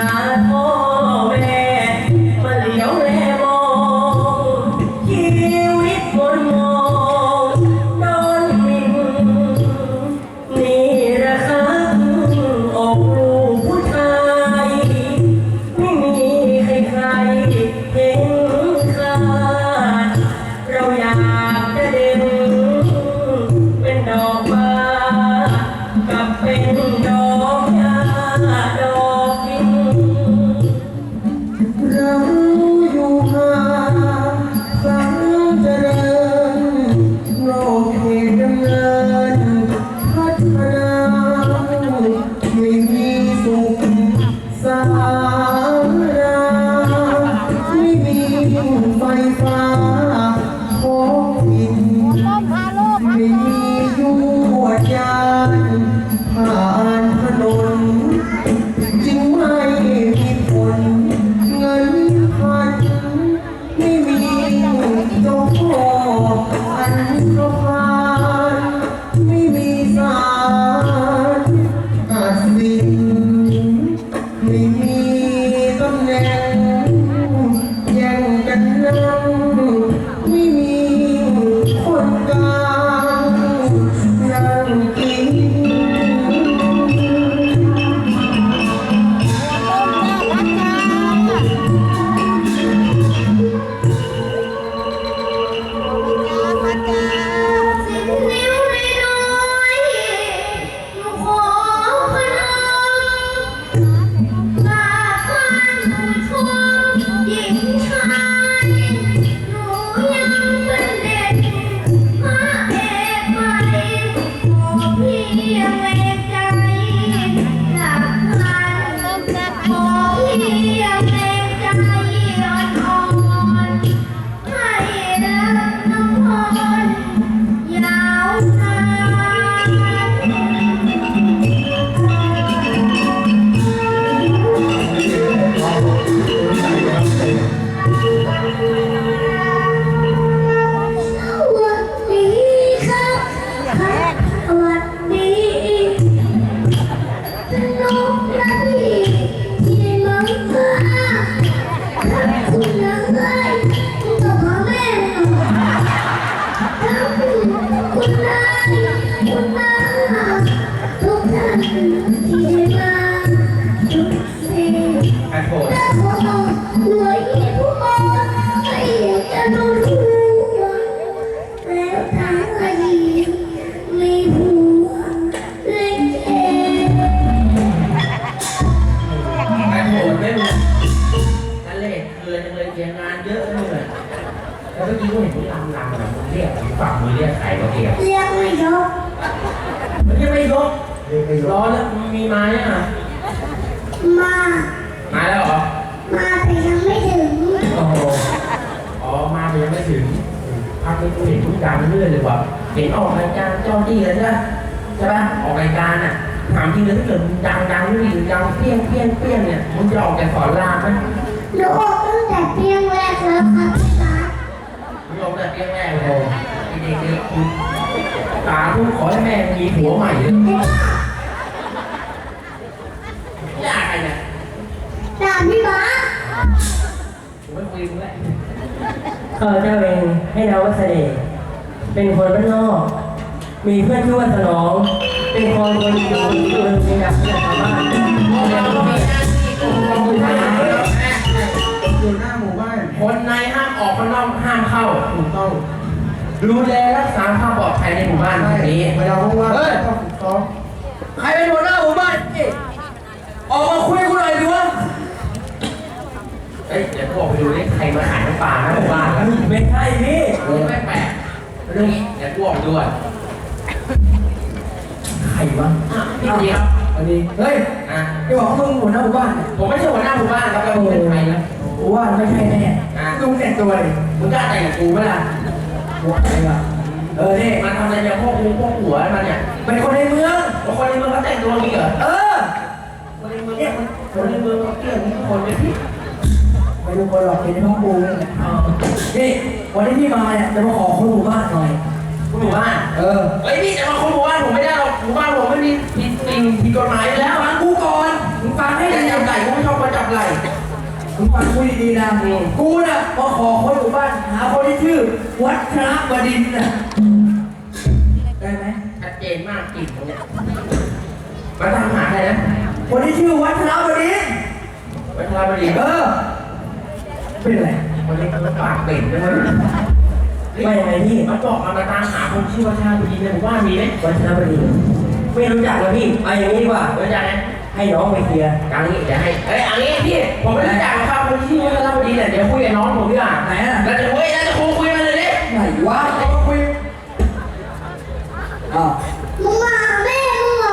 นะ ที่ รียกไปรรออแล้วมึงมีมาเนี่ยงอะ มามาแล้วเหรอ มาแต่ยังไม่ถึง โอ้โหอ๋อ มาแต่ยังไม่ถึงพักนี้กูเห็นมึงดังเรื่อยเลยว่ะเห็นออกรายการเจ้าที่แล้วใช่ไหมใช่ปะออกรายการอะถามจริงเลยถ้าเกิดมึงดังดังนี่ดังเปี้ยงเปี้ยงเปี้ยงเนี่ยมึงจะออกจากสอนรามไหมหนูออกตั้งแต่เพียงแรกแล้วครับตามึงออกแต่เปี้ยงแรกเลยไอ้เด็กเนี่ยคุณตาทุกขอให้แม่มีผัวใหม่เลยยากไงเนี่ยตาพี่บ้าผมไม่คุยมึงแล้วข้าพเจ้าเองให้นามว่าเสน่ห์เป็นคนบ้านนอก มีเพื่อนชื่อว่าสนอง เป็นคนคนดีที่อยู่ในระดับชาวบ้าน ดูแลรักษาความปลอดภัยในหมู่บ้านใช่นี้ เวลาว่างๆต้องฝึกซ้อมใครเป็นหัวหน้าหมู่บ้านนี่ออกมาคุยกูหน่อยดิวะเฮ้ยเดี๋ยวกูออกไปดูดิใครมาขายน้ำปลาหน้าหมู่บ้านแล้วไม่ใช่พี่เออไม่แปลกเรื่องนี้เดี๋ยวกูออกไปดูอะใครวะอะพี่เดียวอันนี้เฮ้ยอะจะบอกว่ามึงหัวหน้าหมู่บ้านเนี่ยผมไม่ใช่หัวหน้าหมู่บ้านครับแล้วมึงเป็นใครนะ กูว่าไม่ใช่แน่อะ ลุงแต่งตัวเลยมึงกล้าแต่งกับกูไหมล่ะ หัวอะไรวะเออนี่มันทำอะไรอย่างพวกกูพวกหัวมันเนี่ยเป็นคนในเมืองบางคนในเมืองเขาแต่งตัวนี้เหรอเออคนในเมืองเนี่ยคนในเมืองเขาเกลี้ยงทุกคนเลยพี่ไม่รู้คนหรอกเป็นในห้องกูนี่แหละนี่วันนี้พี่มาเนี่ยจะมาขอคนหมู่บ้านหน่อยคุณหมู่บ้านเออเฮ้ยพี่จะมาคนหมู่บ้านผมไม่ได้หรอกหมู่บ้านผมไม่มีผิดสิ่งผิดกฎหมายอยู่แล้ว มึงฟังกูดีๆนะกูน่ะมาขอคนหมู่บ้านหาคนที่ชื่อ วัชระบดินทร์น่ะได้ไหมชัดเจนมากกลิ่นตรงเนี้ยมาตามหาใครนะคนที่ชื่อวัชระบดินทร์วัชรบดีเออเป็นไรคนนี้เขาปากเป่งด้วยไม่ไงพี่มันบอกมามาตามหาคนชื่อวัชรบดีในหมู่บ้านมีไหมวัชระบดินทร์ไม่รู้จักเลยพี่เอาอย่างนี้ดีกว่ารู้จักไหม ให้น้องไปเคลียร์อันนี้เดี๋ยวให้เอ้ยอันนี้พี่ ผมไม่รู้จักหรอกครับคนชื่อวัชรบดีเนี่ยเดี๋ยวคุยกับน้องผมดีกว่าไหนอะแล้วจะคุยแล้วจะคุยคุยมาเลยดิไหนวะเอามาคุยอะมึงมาหาแม่มึงเหรอ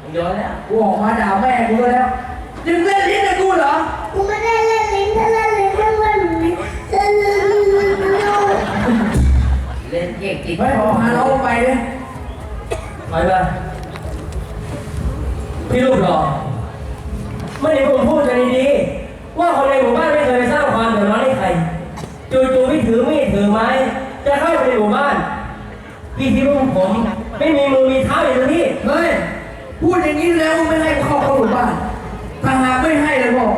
มึงย้อนแล้วกูออกมาด่าแม่กูแล้วมยังเล่นลิ้นกับกูเหรอกูไม่ได้เล่นลิ้นถ้าเล่นลิ้นก็เล่นลิ้นเล่นลิ้นเล่นเก่งจริงไม่พอพาเราไปเลยถอยมา พี่ลูกหล่อไม่ได้ผมพูดกัดีๆว่าคนในหมู่บ้านไม่เคยไปสร้างความเดือดร้อนให้ใครจู่ๆพี่ถือมีดถือไม้ จะเข้าไปในหมู่บ้าน พี่ที่รุ่งผม ไม่มีมือมีเท้าอย่างนี้เฮ้ยพูดอย่างนี้แล้วไม่ให้เข้าเข้าหมู่บ้านถ้าหากไม่ให้แล้วก